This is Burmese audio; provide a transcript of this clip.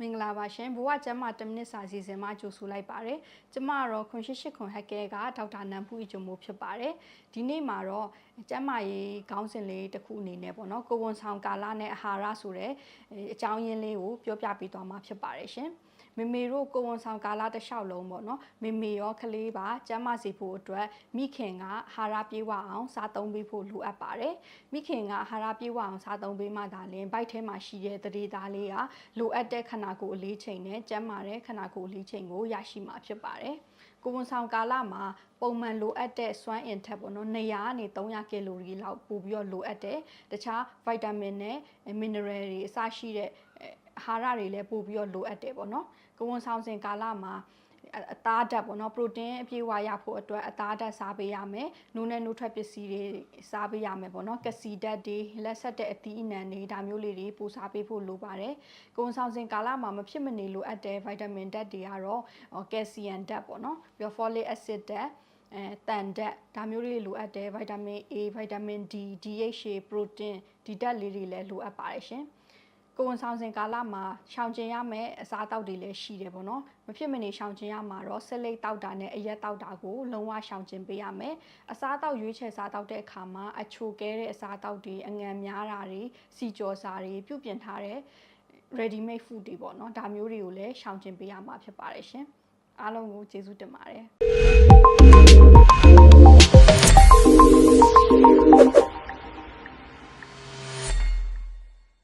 မင်္ဂလာပါရှင်ဘဝကျမ်းမာ10မိနစ်စာစီစဉ်မှာကြိုဆိုလိုက်ပါတယ်ကျမကတော့ခွန်ရှိရှိခွန်ဟက်ကဲကဒေါက်တာနန်ဖူးအကျုံမိုးဖြစ်ပါတယ်ဒီနေ့မှာတော့ကျမ်းမာရေးခေါင်းစဉ်လေးတစ်ခုအနေနဲ့ပေါ့နော်ကိုဝန်ဆောင်ကာလနဲ့အာဟာရဆိုတဲ့အကြောင်းရင်းလေးကိုပြောပြပေးသွားမှာဖြစ်ပါတယ်ရှင်မေမေတို့ကိုဝန်ဆောင်ကာလတစ်လျှောက်လုံးပေါ့နော်မေမေရောကလေးပါကျန်းမာစေဖို့အတွက်မိခင်ကအာဟာရပြေဝအောင်စားသုံးပေးဖို့လိုအပ်ပါတယ်မိခင်ကအာဟာရပြေဝအောင်စားသုံးပေးမှသာလျှင်ဘိုက်ထဲမှာရှိတဲ့သတိသားလေးကလိုအပ်တဲ့ခန္ဓာကိုယ်အလေးချိန်နဲ့ကျန်းမာတဲ့ခန္ဓာကိုယ်အလေးချိန်ကိုရရှိမှာဖြစ်ပါတယ်ကိုဝန်ဆောင်ကာလမှာပုံမှန်လိုအပ်တဲ့စွမ်းအင်ထက်ပေါ့နော်200ကနေ300ကီလိုရီလောက်ပို့ပြီးတော့လိုအပ်တယ်တခြားဗိုက်တာမင်နဲ့မင်နရယ်တွေအစရှိတဲ့အာဟာရတွေလည်းပို့ပြီးတော့လိုအပ်တယ်ပေါ့နော်ကိုဝန်ဆောင်စဉ်ကာလမှာ အသားဓာတ်ပေါ့နော်ပရိုတင်းအပြည့်အဝရဖို့အတွက်အသားဓာတ်စားပေးရမယ်။နိုးနဲ့နိုးထွက်ပစ္စည်းတွေစားပေးရမယ်ပေါ့နော်။ကစီဓာတ်တွေလက်ဆက်တဲ့အသီးအနှံတွေဒါမျိုးလေးတွေပို့စားပေးဖို့လိုပါတယ်။ကိုဝန်ဆောင်စဉ်ကာလမှာမဖြစ်မနေလိုအပ်တဲ့ဗိုက်တာမင်ဓာတ်တွေကတော့ကယ်ဆီယမ်ဓာတ်ပေါ့နော်။ပြီးတော့ folic acid ဓာတ်အဲတန်ဓာတ်ဒါမျိုးလေးလိုအပ်တယ်ဗိုက်တာမင် A ဗိုက်တာမင် D DHA ပရိုတင်းဒီဓာတ်လေးတွေလည်းလိုအပ်ပါတယ်ရှင်။ ကိုဝန်ဆောင်စဉ်ကာလမှာရှောင်ကျင်ရမယ့်အစားအသောက်တွေလည်းရှိတယ်ပေါ့နော်မဖြစ်မနေရှောင်ကျင်ရမှာတော့ဆက်လိတ်တောက်တာနဲ့အရက်တောက်တာကိုလုံးဝရှောင်ကျင်ပေးရမယ်အစားအသောက်ရွေးချယ်စားတောက်တဲ့အခါမှာအချိုကဲတဲ့အစားအသောက်တွေအငံများတာတွေစီကြော်စာတွေပြုတ်ပြင်ထားတဲ့ ready made food တွေပေါ့နော်ဒါမျိုးတွေကိုလည်းရှောင်ကျင်ပေးရမှာဖြစ်ပါတယ်ရှင်အားလုံးကိုကျေးဇူးတင်ပါတယ်